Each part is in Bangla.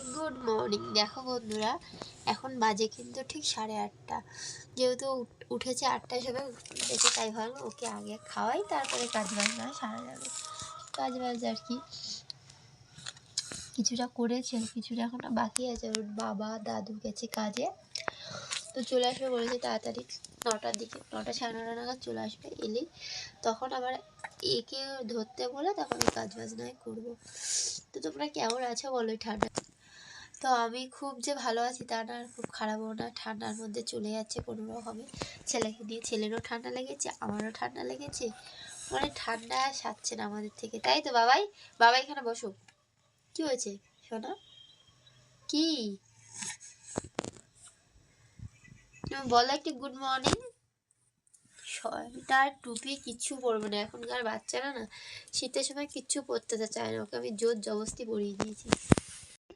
গুড মর্নিং দেখো বন্ধুরা, এখন বাজে কিন্তু ঠিক সাড়ে আটটা। যেহেতু উঠ- উঠেছে আটটায় সবাই উঠেছে, তাই ভাবলাম ওকে আগে খাওয়াই, তারপরে কাজ বাজ না সারা যাবে। কাজ বাজ আর কি। কিছুটা করেছে, কিছুটা এখনও বাকি আছে। ওর বাবা, দাদু গেছে কাজে। তো চলে আসবে বলেছে তাড়াতাড়ি নটার দিকে, নটা সাড়ে নটা নাগাদ চলে আসবে এলেই। তখন আবার একে ধরতে বলে, তখন কাজ বাজ নয় করব। তো তোমরা কেমন আছো বলো ঠান্ডা তো আমি খুব যে ভালো আছি তা না, আর খুব খারাপও না। ঠান্ডার মধ্যে চলে যাচ্ছে কোনো রকমে ছেলেকে নিয়ে ছেলেরও ঠান্ডা লেগেছে, আমারও ঠান্ডা লেগেছে। মানে ঠান্ডা সারছে না আমাদের থেকে। তাই তো বাবাই? বাবা এখানে বসো। কি হয়েছে? শোনা। কি? বলো একটি গুড মর্নিং সোয়েটার টুপি কিচ্ছু পরবে না। এখনকার বাচ্চারা না শীতের সময় কিচ্ছু পরতে চায় না। ওকে আমি জোর জবস্তি পরিয়ে দিয়েছি।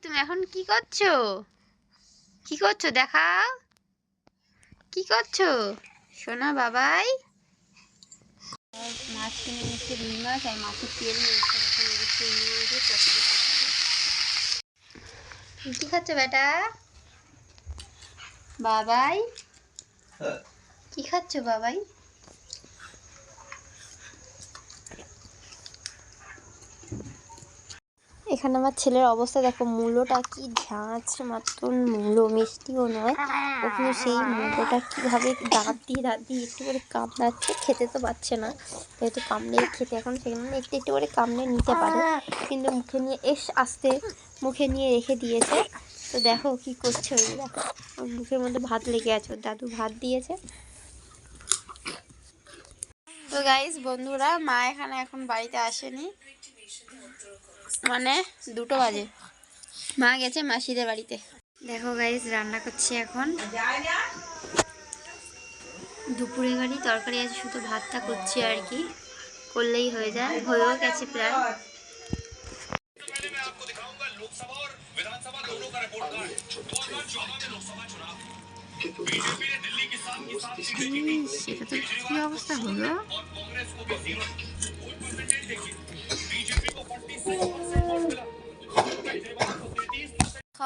তুমি এখন কি করছ? কি করছ? দেখাও। কি করছ? সোনা বাবাই। মাছ মাছ আর মাছের তেল। কি খাচ্ছ বেটা? বাবাই। কি খাচ্ছ বাবাই? এখানে আমার ছেলের অবস্থা, দেখো মূলোটা কি ঝাঁচ, মাত্র মূলো, মিষ্টিও নয়। ওখানে সেই মূলোটা কীভাবে দাঁত দিয়ে দাঁত দিয়ে একটু করে কামড়াচ্ছে, খেতে তো পাচ্ছে না। যেহেতু কামড়ে খেতে, এখন সেখানে একটু একটু করে কামড়ে নিতে পারে। কিন্তু মুখে নিয়ে, এস, আস্তে মুখে নিয়ে রেখে দিয়েছে। তো দেখো কি করছে ওই দেখো। মুখের মধ্যে ভাত লেগে আছে, ওর দাদু ভাত দিয়েছে। তো গাইস বন্ধুরা, মা এখানে এখন বাড়িতে আসেনি। মানে দুটো বাজে। মা গেছে মাসিদের বাড়িতে। দেখো গাইস রান্না করছি এখন। দুপুরে গাড়ি তরকারি আছে, শুধু ভাতটা করছি আর কি। করলেই হয়ে যায়, হয়েও গেছে প্রায়। সেটা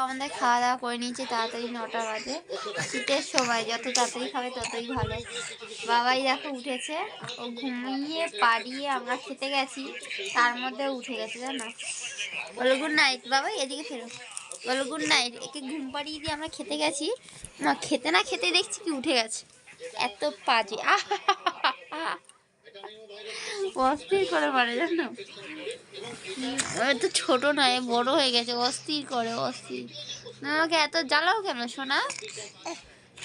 আমাদের খাওয়া দাওয়া করে নিয়েছি, তাড়াতাড়ি নটা বাজে। শীতের সময়, যত তাড়াতাড়ি খাবে ততই ভালো। বাবাই দেখো উঠেছে, ও ঘুমিয়ে পাড়িয়ে আমরা খেতে গেছি, তার মধ্যে উঠে গেছে জানো। বলো গুড নাইট বাবাই, এদিকে ফেরো। বলো গুড নাইট একে ঘুম পাড়িয়ে দিয়ে আমরা খেতে গেছি। মা খেতে না খেতে দেখছি কি উঠে গেছে। এত পাজি অস্থির করে মারে জানো? তো ছোট নয়, বড় হয়ে গেছে। অস্থির করে, অস্থির। আমাকে এত জ্বালাও কেন, সোনা?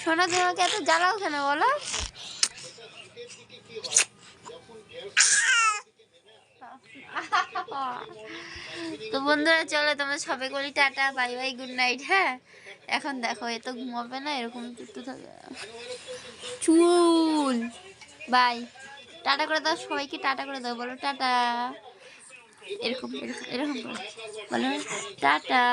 সোনা তুমি আমাকে এত জ্বালাও কেন, বলো? তো বন্ধুরা, চলো তোমরা সবে করি tata, bye bye, good night হ্যাঁ? এখন দেখো, এ তো ঘুমাবে না, এরকম একটু থাকে। চুল! বাই। টাটা করে দাও, সবাইকে টাটা করে দাও, বলো টাটা। এরকম এরকম বলো টাটা।